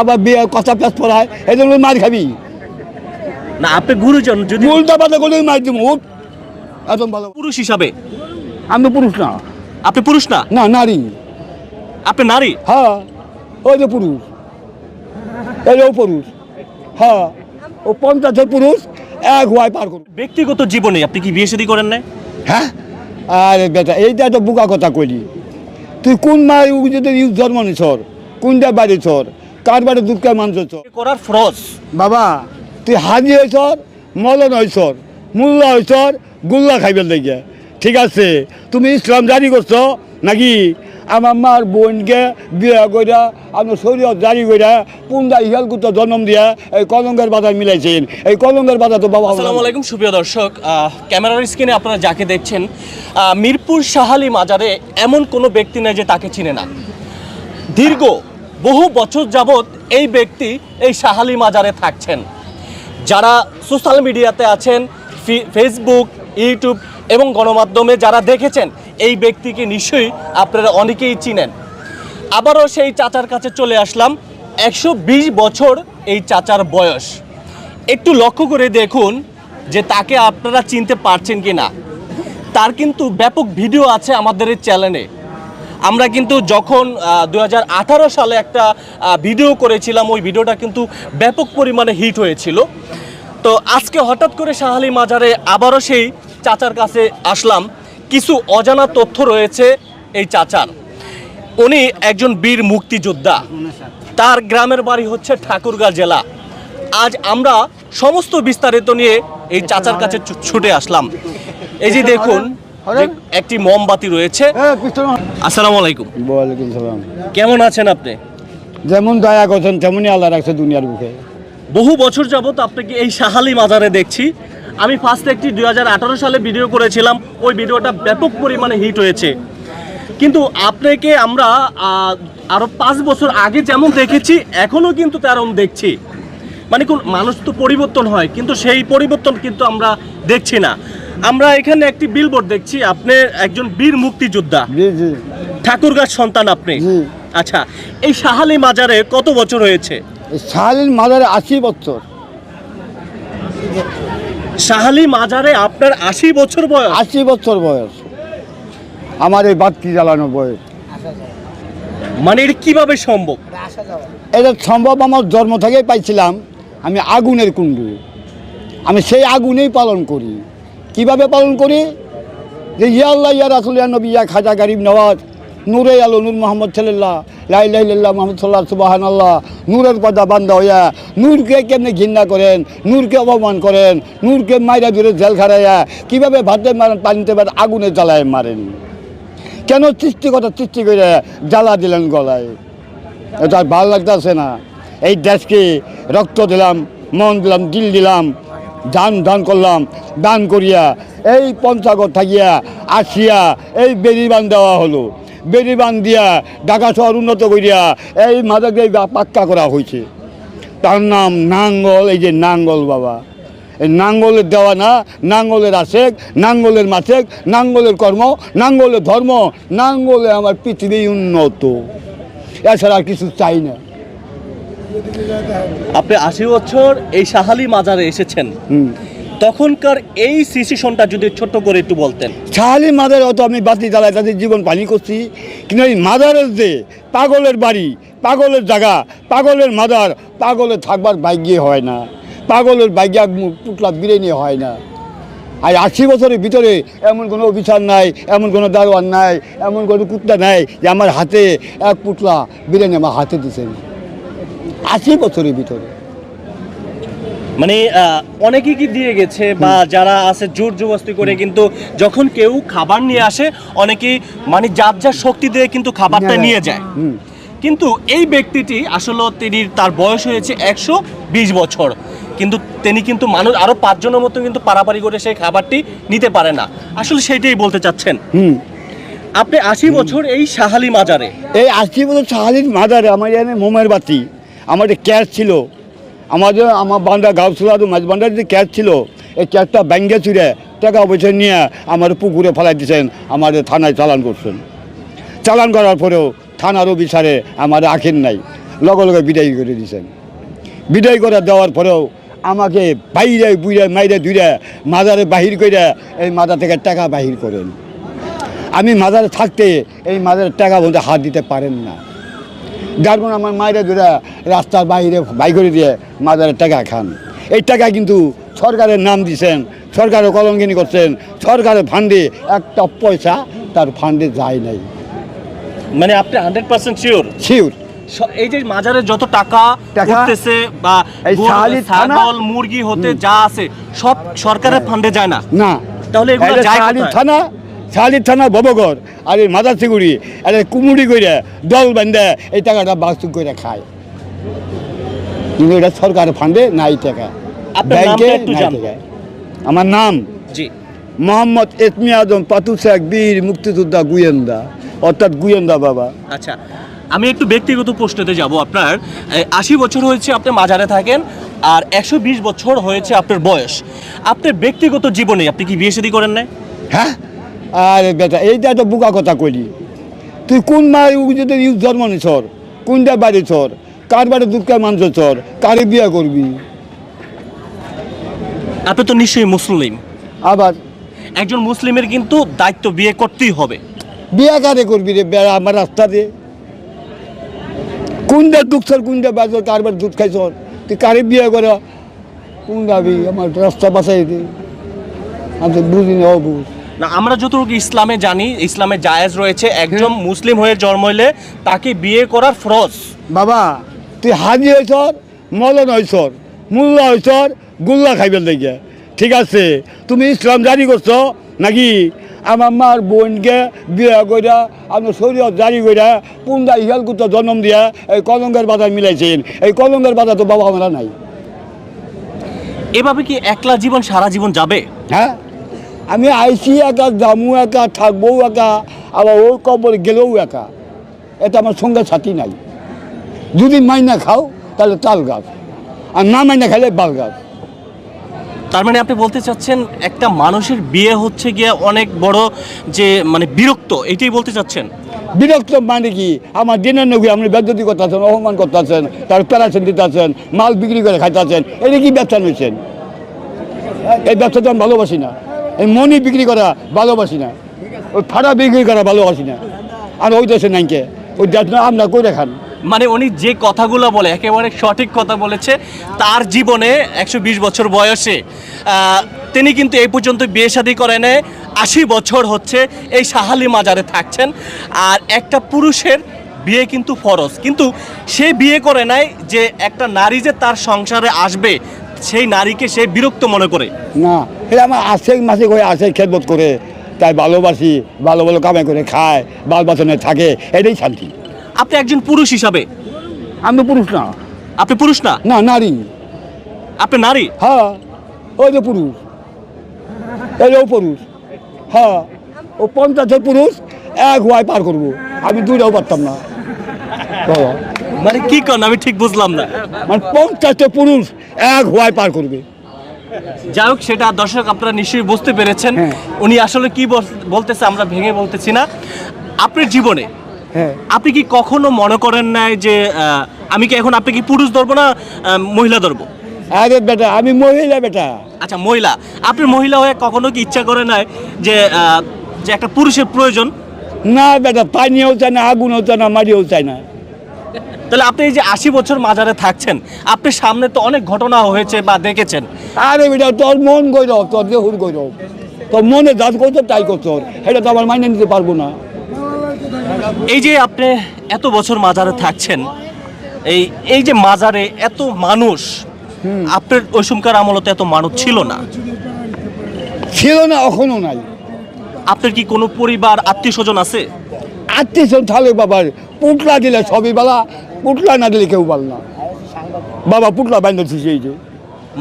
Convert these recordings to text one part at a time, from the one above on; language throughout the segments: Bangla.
আবার বিয়ে কথা পেঁচ পড়ায় এই জন্য মার খাবি। না আপনি গুরুজন যদি উল্টা পাল্টা করে মার দিব একদম ভালো। পুরুষ হিসাবে? আমি পুরুষ না। আপনি পুরুষ না? না নারী। আপনি নারী? হ্যাঁ ওই যে পুরুষ। এই যে ও পুরুষ। হ্যাঁ ও পঞ্চাশের পুরুষ এক হওয়ায় পার করুন। ব্যক্তিগত জীবনে আপনি কি বিয়ে শাদী করেন না হ্যাঁ? আরে বেটা এইটা তো বোকা কথা কইলি। তুই কোন মায়ের যদি জন্ম নিছর কোনটা বাড়ি ছর কার বাড়ি দুঃখের মানুষ করার ফরজ। বাবা তুই হাজি হয়েছর মলন হয়েছর মোল্লা হয়েছর গুল্লা খাইবেন দেখে। ঠিক আছে তুমি ইসলাম জারি করছ নাকি? আমার মার বোনকে বিয়ে কইরা আপনার শরীর জারি কইরা পুন্দা ইহাল কুত্তা জন্ম দিয়া এই কলঙ্গের বাজার মিলাইছেন। এই কলঙ্গের বাজার তো বাবা আসসালামু আলাইকুম সুপ্রিয় দর্শক। ক্যামেরার স্ক্রিনে আপনারা যাকে দেখছেন মিরপুর শাহালি মাজারে এমন কোনো ব্যক্তি নেই যে তাকে চিনে না। দীর্ঘ বহু বছর যাবৎ এই ব্যক্তি এই শাহালি মাজারে থাকছেন। যারা সোশ্যাল মিডিয়াতে আছেন ফেসবুক ইউটিউব এবং গণমাধ্যমে যারা দেখেছেন, এই ব্যক্তিকে নিশ্চয়ই আপনারা অনেকেই চিনেন। আবারও সেই চাচার কাছে চলে আসলাম। একশো বিশ বছর এই চাচার বয়স। একটু লক্ষ্য করে দেখুন যে তাকে আপনারা চিনতে পারছেন কি না তার কিন্তু ব্যাপক ভিডিও আছে আমাদের এই চ্যানেলে। আমরা কিন্তু যখন দু হাজার আঠারো সালে একটা ভিডিও করেছিলাম, ওই ভিডিওটা কিন্তু ব্যাপক পরিমাণে হিট হয়েছিল। তো আজকে হঠাৎ করে শাহালি মাজারে আবারও সেই চাচার কাছে আসলাম। কিছু অজানা তথ্য রয়েছে এই চাচার। উনি একজন বীর মুক্তিযোদ্ধা। তার গ্রামের বাড়ি হচ্ছে ঠাকুরগাঁ জেলা। আজ আমরা সমস্ত বিস্তারিত নিয়ে এই চাচার কাছে ছুটে আসলাম। এই যে দেখুন একটি মোমবাতি রয়েছে। আসসালামু আলাইকুম। ওয়ালাইকুম সালাম। কেমন আছেন আপনি? যেমন দয়া করছেন তেমনই আল্লাহ রাখছে দুনিয়ার বুকে। বহু বছর যাবত আপনাকে এই সাহালি মাজারে দেখছি। আমি ফার্স্ট একটি দু হাজার আঠেরো সালে ভিডিও করেছিলাম। ওই ভিডিওটা ব্যাপক পরিমাণে হিট হয়েছে। কিন্তু আপনাকে আমরা আরও পাঁচ বছর আগে যেমন দেখেছি এখনও কিন্তু তেমন দেখছি। মানে কোন মানুষ তো পরিবর্তন হয় কিন্তু সেই পরিবর্তন কিন্তু আমরা দেখছি না। আমরা এখানে একটি বিলবোর্ড দেখছি আপনি একজন বীর মুক্তিযোদ্ধা। ঠাকুরগাছ সন্তান আপনি। আচ্ছা এই সাহালি মাজারে কত বছর হয়েছে? শালীন মাদারে আশি বছর। সাহালি মাজারে আপনার আশি বছর বয়স? আশি বছর বয়স। আমার এই বাতি জ্বালানো বয়স। মানে এটা কীভাবে সম্ভব? এটা সম্ভব আমার জন্ম থেকেই পাইছিলাম। আমি আগুনের কুণ্ডু আমি সেই আগুনেই পালন করি। কীভাবে পালন করি? যে ইয়া আল্লাহ, ইয়া রাসুল, ইয়া নবী, ইয়া খাজা গরিব নওয়াজ, নূরে আলো, নূর মোহাম্মদ সাল্লাহ লাই লাইল্লাহ মোহাম্মদ সাল্লাহ সুবাহান আল্লাহ নূরের পর্দা বান্দা হইয়া নূরকে কেমনি ঘৃণা করেন? নূরকে অপমান করেন? নূরকে মাইরা দূরে জেল খারাইয়া কীভাবে ভাতে মারেন, পানিতে মারেন, আগুনে জ্বালায় মারেন? কেন সৃষ্টি কথা সৃষ্টি করে জ্বালা দিলেন গলায়? এটা ভালো লাগতেছে না। এই দেশকে রক্ত দিলাম, মন দিলাম, দিল দিলাম দান দান করলাম, দান করিয়া এই পঞ্চাগত থাকিয়া আসিয়া এই বেরিবান দেওয়া হলো। বেরিবান দিয়া ঢাকা শহর উন্নত করিয়া এই মাদাকে পাক্কা করা হয়েছে তার নাম নাঙ্গল, এই যে নাঙ্গল বাবা। এই নাঙ্গলের দেওয়া না নাঙ্গলের আশেক, নাঙ্গলের মাসেক নাঙ্গলের কর্ম, নাঙ্গলের ধর্ম, নাঙ্গলে আমার পৃথিবী উন্নত। এছাড়া কিছু চাই না। আপনি আশি বছর এই সাহালি মাজারে এসেছেন। তখনকার এই সিচুয়েশনটা যদি ছোট্ট করে একটু বলতেন। ছাহালি মাদার অত আমি বাতি জ্বালাই তাদের জীবন পানি করছি। কিন্তু এই মাদারের যে পাগলের বাড়ি পাগলের জায়গা পাগলের মাদার পাগলের থাকবার ভাগ্যে হয় না। পাগলের ভাগ্যে টুকলা বিরিয়ানি হয় না। আর আশি বছরের ভিতরে এমন কোনো অফিসার নাই এমন কোনো দারোয়ান নাই এমন কোনো কুত্তা নাই যে আমার হাতে এক পুতলা বিরিয়ানি আমার হাতে দিচ্ছেন আশি বছরের ভিতরে। মানে অনেকে কি দিয়ে গেছে বা যারা আছে জোর জবস্তি করে কিন্তু যখন কেউ খাবার নিয়ে আসে অনেকেই মানে যার যার শক্তি দিয়ে কিন্তু খাবারটা নিয়ে যায়। কিন্তু এই ব্যক্তিটি আসলে তিনি তার বয়স হয়েছে একশো বিশ বছর। কিন্তু তিনি কিন্তু মানুষ আরও পাঁচজনের মতো কিন্তু পারাপারি করে সেই খাবারটি নিতে পারে না। আসলে সেটাই বলতে চাচ্ছেন। হুম। আপনি আশি বছর এই সাহালি মাজারে। এই আশি বছর শাহালির মাজারে আমার এখানে মোমের বাতি। একটা ক্যাশ ছিল আমাদের আমার বান্ডা গাউসুলা মাছ বান্ডার যে ক্যাশ ছিল, এই ক্যাশটা ব্যাঙ্গে চুরে টাকা পয়সা নিয়ে আমার পুকুরে ফেলাই দিয়েছেন আমাদের থানায় চালান করছেন। চালান করার পরেও থানার অফিসারে আমার আখের নাই, লগে লগে বিদায় করে দিয়েছেন। বিদায় করে দেওয়ার পরেও আমাকে বাইরে বুড়ে মাইরে দুইরে মাজারে বাহির করে এই মাজার থেকে টাকা বাহির করেন। আমি মাজারে থাকতে এই মাজারের টাকা বলতে হাত দিতে পারেন না। যার কারণে আমার মায়েরা দুরা রাস্তার বাইরে বাই করে দিয়ে মাজারের টাকা খান। এই টাকা কিন্তু সরকারের নাম দিছেন সরকারের কলঙ্কিনী করছেন সরকারের ফান্ডে একটা পয়সা তার ফান্ডে যায় নাই। মানে আপনি হান্ড্রেড পার্সেন্ট শিওর শিওর এই যে মাজারে যত টাকা উঠতেছে বা ছাগল মুরগি হতে যা আছে সব সরকারের ফান্ডে যায় না। না। তাহলে এগুলো যায় থানা শাহালির থানা ববগর আর এই মাদার চিগুড়ি আর এই কুমুড়ি করে দল বান্ধে এই টাকাটা বাস্তু করে খায়। কিন্তু এটা সরকারের ফান্ডে নাই টাকা। আপনার ব্যাংকে আমার নাম জি। মোহাম্মদ এতমি আজম পাতু শেখ বীর মুক্তিযোদ্ধা গুয়েন্দা অর্থাৎ গুয়েন্দা বাবা। আচ্ছা আমি একটু ব্যক্তিগত প্রশ্নতে যাব আপনার। আশি বছর হয়েছে আপনি মাজারে থাকেন আর একশো বিশ বছর হয়েছে আপনার বয়স। আপনার ব্যক্তিগত জীবনে আপনি কি বিয়ে শাদী করেন না হ্যাঁ? আরে বেটা এইটা তো বোকা কথা কইলি। তুই কোন মা যদি ইউজ জন্ম নিছর কোনটা বাড়ি চর? কার বাড়ি দুঃখের মানুষ চর? কারে বিয়ে করবি? আপনি তো নিশ্চয়ই মুসলিম। আবার? একজন মুসলিমের কিন্তু দায়িত্ব বিয়ে করতেই হবে। বিয়ে কারে করবি রে বেড়া আমার রাস্তা দে কোনটা দুঃখ চর কোনটা বাজর কার বাড়ি দুধ খাইছর তুই কারে বিয়ে কর? কোন যাবি আমার রাস্তা বাঁচাই দে। আমি বুঝি না অবুঝ। না আমরা যতটুকু ইসলামে জানি ইসলামে জায়েজ রয়েছে একজন মুসলিম হয়ে জন্ম হইলে তাকে বিয়ে করার ফরজ। বাবা তুই হাজি হয়েছর মলন হয়েছর মুল্লা হয়েছর গুল্লা খাইবেন দেখে। ঠিক আছে তুমি ইসলাম জারি করছ নাকি? আমার মার বোনকে বিয়ে কইরা আপনার শরীর জারি কইরা ইহাল কুত্তা জন্ম দিয়া এই কলঙ্গের বাজার মিলাইছেন। এই কলঙ্গের বাজার তো বাবা আমরা নাই। এভাবে কি একলা জীবন সারা জীবন যাবে? হ্যাঁ? আমি আইসি একা জামু একা থাকব একা আবার ওই কবর গেলেও একা। এটা আমার সঙ্গে সাথী নাই। যদি মাইনা খাও তাহলে তাল গাছ। আর না মাইনা খাইলে বাল গাছ। তার মানে আপনি বলতে চাচ্ছেন একটা মানুষের বিয়ে হচ্ছে গিয়ে অনেক বড় যে মানে বিরক্ত এটাই বলতে চাচ্ছেন? বিরক্ত মানে কি? আমার দিনের নগী আপনি বেদ্যতি করতেছেন অপমান করতেছেন তার প্যারাসেন দিতেছেন মাল বিক্রি করে খাইতেছেন এটা কি ব্যবসা নিয়েছেন? এই ব্যবসাটা আমি ভালোবাসি না। এই মনি বিক্রি করা ভালোবাসি না। ওই ফাড়া বিক্রি করা ভালোবাসি না। আর ওই দেশে নাইকে ওই দেশ না, আমরা করে খান মানে উনি যে কথাগুলো বলে, একেবারে সঠিক কথা বলেছে, তার জীবনে একশো বিশ বছর বয়সে তিনি কিন্তু এই পর্যন্ত বিয়ে শাদী করে নেয়। আশি বছর হচ্ছে এই সাহালি মাজারে থাকছেন। আর একটা পুরুষের বিয়ে কিন্তু ফরজ। কিন্তু সে বিয়ে করে নাই যে একটা নারী যে তার সংসারে আসবে সেই নারীকে সে বিরক্ত মনে করে। না এটা আমার আসে মাসে করে আসে খেদমত করে তাই ভালোবাসি ভালো ভালো কামাই করে খায় বাল বাসনে থাকে এটাই শান্তি। আপনি একজন পুরুষ হিসাবে? আমি পুরুষ না। আপনি পুরুষ না? না নারী। আপনি নারী? হ্যাঁ ওই যে পুরুষ। এটাও পুরুষ। হ্যাঁ ও পঞ্চাশের পুরুষ এক হওয়ায় পার করব। আমি দুইটাও পারতাম না। বাবা, মানে কি করেন আমি ঠিক বুঝলাম না। মানে পঞ্চাশটা পুরুষ এক হওয়ায় পার করবে। যাই হোক সেটা দর্শক আপনারা নিশ্চয়ই বুঝতে পেরেছেন। হ্যাঁ। উনি আসলে কি বল- বলতেছে আমরা ভেঙে বলতেছি না। আপনার জীবনে হ্যাঁ। আপনি কি কখনো মনে করেন নাই যে আমি কি এখন আপনি কি পুরুষ ধরবো না মহিলা ধরবো? আরে বেটা আমি মহিলা বেটা। আচ্ছা মহিলা। আপনি মহিলা হয়ে কখনো কি ইচ্ছা করে নাই যে যে একটা পুরুষের প্রয়োজন? না বেটা পানিও চায় না আগুনও চায় না মাটিও চায় না। তাহলে আপনি এই যে আশি বছর মাজারে থাকছেন আপনি সামনে তো অনেক ঘটনা হয়েছে বা দেখেছেন। আরে বেটা তোর মন গৌরব তোর দেহুর গৌরব তোর মনে যাত করছ তাই করছ এটা তো আমার মাইনে নিতে পারব না। এই যে আপনি এত বছর মাজারে থাকছেন এই এই যে মাজারে এত মানুষ আপনার ওই সময়কার আমলতে এত মানুষ ছিল না? ছিল না এখনও নাই। আপনার কি কোনো পরিবার আত্মীয় স্বজন আছে? আত্মীয় স্বজন তাহলে বাবার পুটলা দিলে সবই বালা পুটলা না দিলে কেউ বল না। বাবা পুটলা বান্ধব এই যে।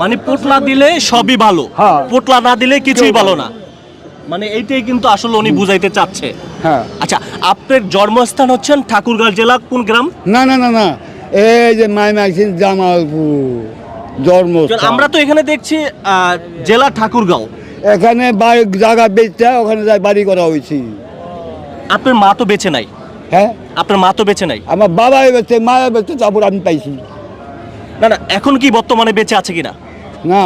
মানে পোটলা দিলে সবই ভালো। হ্যাঁ। পোটলা না দিলে কিছুই ভালো ভালো না। মানে এইটাই কিন্তু আসলে উনি বুঝাইতে চাচ্ছে। হ্যাঁ। আচ্ছা আপনার জন্মস্থান হচ্ছেন ঠাকুরগাঁও জেলা কোন গ্রাম? না না না না। এই যে মাই জামালপুর। জন্ম আমরা তো এখানে দেখছি জেলা ঠাকুরগাঁও। এখানে জায়গা বেচতে ওখানে বাড়ি করা হয়েছি। আপনার মা তো বেঁচে নাই। হ্যাঁ? আপনার মা তো বেঁচে নাই? আমার বাবা বেঁচে মা বেঁচে তারপর আমি পাইছি। না না এখন কি বর্তমানে বেঁচে আছে কিনা? না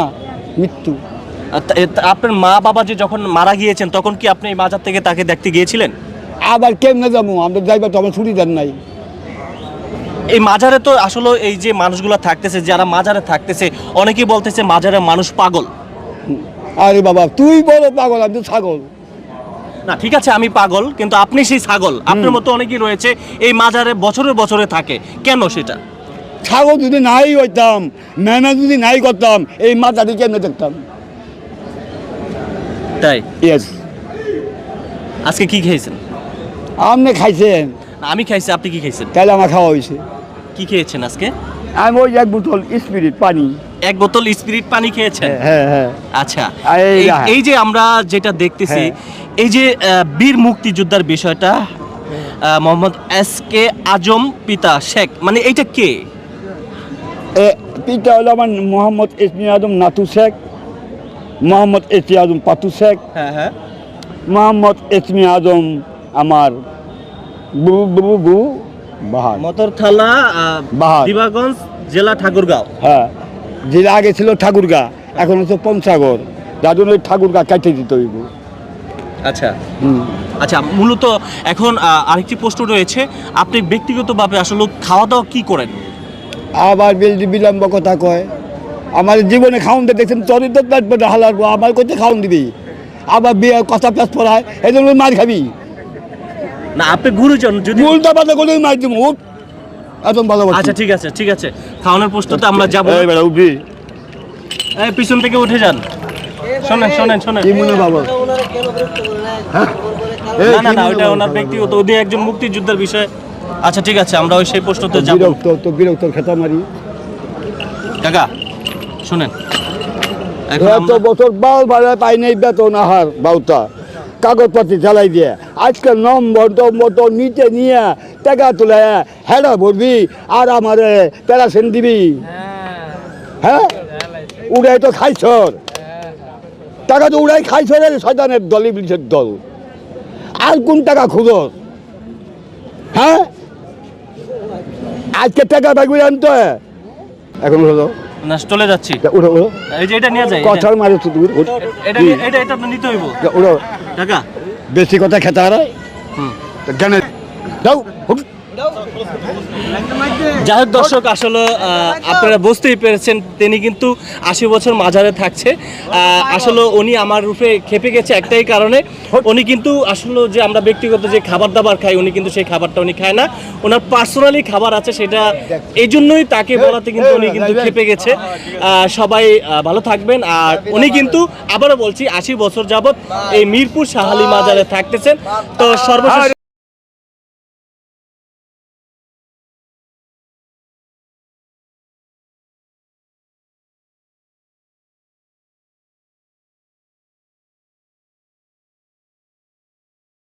মৃত্যু। আপনার মা বাবা যে যখন মারা গিয়েছেন তখন কি আপনি এই মাজার থেকে তাকে দেখতে গিয়েছিলেন? আবার কেমনে যাব? আমরা যাইবার তো আমার সুবিধার নাই। এই মাজারে তো আসলে এই যে মানুষগুলো থাকতেছে যারা মাজারে থাকতেছে অনেকেই বলতেছে মাজারে মানুষ পাগল। আরে বাবা তুই বলো পাগল আমি তো ছাগল। না ঠিক আছে আমি পাগল কিন্তু আপনি সেই ছাগল। আপনার মতো অনেকেই রয়েছে এই মাজারে বছরে বছরে থাকে। কেন সেটা? ছাগল যদি নাই হইতাম মেহনত যদি নাই করতাম এই মাথাটি কেমনে দেখতাম? তাই? ইয়েস আজকে কি খেয়েছেন? আপনি খাইছেন? আমি খাইছি আপনি কি খাইছেন? তাহলে আমার খাওয়া হয়েছে। কি খেয়েছেন আজকে? আমি ওই এক বোতল স্পিরিট পানি। এক বোতল স্পিরিট পানি খেয়েছেন? হ্যাঁ হ্যাঁ আচ্ছা। এই যে আমরা যেটা দেখতেছি হ্যাঁ। এই যে বীর মুক্তিযোদ্ধার বিষয়টা মোহাম্মদ এস কে আজম পিতা শেখ মানে এইটা কে? পিতা হলো আমার মোহাম্মদ ইসমি আজম নাতু শেখ মোহাম্মদ ইসমি আজম পাতু শেখ হ্যাঁ হ্যাঁ। মোহাম্মদ ইসমি আজম আমার বু বু বু বাহার। মতর থালা। দিবাগঞ্জ জেলা ঠাকুরগাঁও। হ্যাঁ। যেটা আগে ছিল ঠাকুরগা এখন হচ্ছে পঞ্চাগর যার জন্য ওই ঠাকুরগা কাটে দিতে হইব। আচ্ছা। আচ্ছা মূলত এখন আরেকটি প্রশ্ন রয়েছে আপনি ব্যক্তিগতভাবে আসলে খাওয়া দাওয়া কি করেন? আবার বিলম্ব কথা কয়। আমার জীবনে দিয়ে দেখছেন তরি তো পেট হালার আমার কোথায় খাওন দিবি। আবার বিয়ে কথা পেঁচ পড়ায় এই জন্য মার খাবি। না আপনি গুরুজন যদি উল্টা পাল্টা করে মার দিব। একদম ভালো আচ্ছা ঠিক আছে ঠিক আছে। খাওয়ানোর প্রশ্নতে আমরা যাব। এই উঠবি। এই, পিছন থেকে উঠে যান। শোনেন শোনেন শোনেন। কি মনে বাবা না না ওনার ব্যক্তিগত একজন মুক্তিযোদ্ধার বিষয়। আচ্ছা ঠিক আছে আমরা ওই সেই প্রশ্নতে যাব। বিরক্ত তো বিরক্ত খেতা মারি। কাকা শুনেন। এত বছর বাল ভাড়া পাই নাই বেতন আহার বাউতা। কাগজপাতি চালাই দিয়ে। আজকে নম্বর নম্বর তো নিচে নিয়ে টাকা তুলে হেডা ভরবি আর আমারে প্যারাসেন দিবি। হ্যাঁ? উড়াই তো খাইছর। টাকা তো উড়াই খাইছর রে শয়তানের দল, ইবলিসের দল। আর কোন টাকা খুঁজো? হ্যাঁ? আজকে টাকা ব্যাগবি আনতে। এখন হলো না চলে যাচ্ছি। এই যে এটা নিয়ে যাই কথার মারে তো দূর এটা এটা এটা নিতে হইব। বেশি কথা খেতে হারায় হুম। জানে দাও। যাই হোক দর্শক, আসলে আপনারা বুঝতেই পেরেছেন, তিনি কিন্তু আশি বছর মাঝারে থাকছে। আসলে উনি আমার রূপে খেপে গেছে একটাই কারণে, উনি কিন্তু আসলে যে আমরা ব্যক্তিগত যে খাবার দাবার খাই, উনি কিন্তু সেই খাবারটা উনি খায় না। ওনার পার্সোনালি খাবার আছে সেটা এই জন্যই তাকে বলাতে কিন্তু উনি কিন্তু খেপে গেছে। সবাই ভালো থাকবেন। আর উনি কিন্তু আবারও বলছি, আশি বছর যাবত এই মিরপুর সাহালি মাজারে থাকতেছেন। তো সর্বশেষ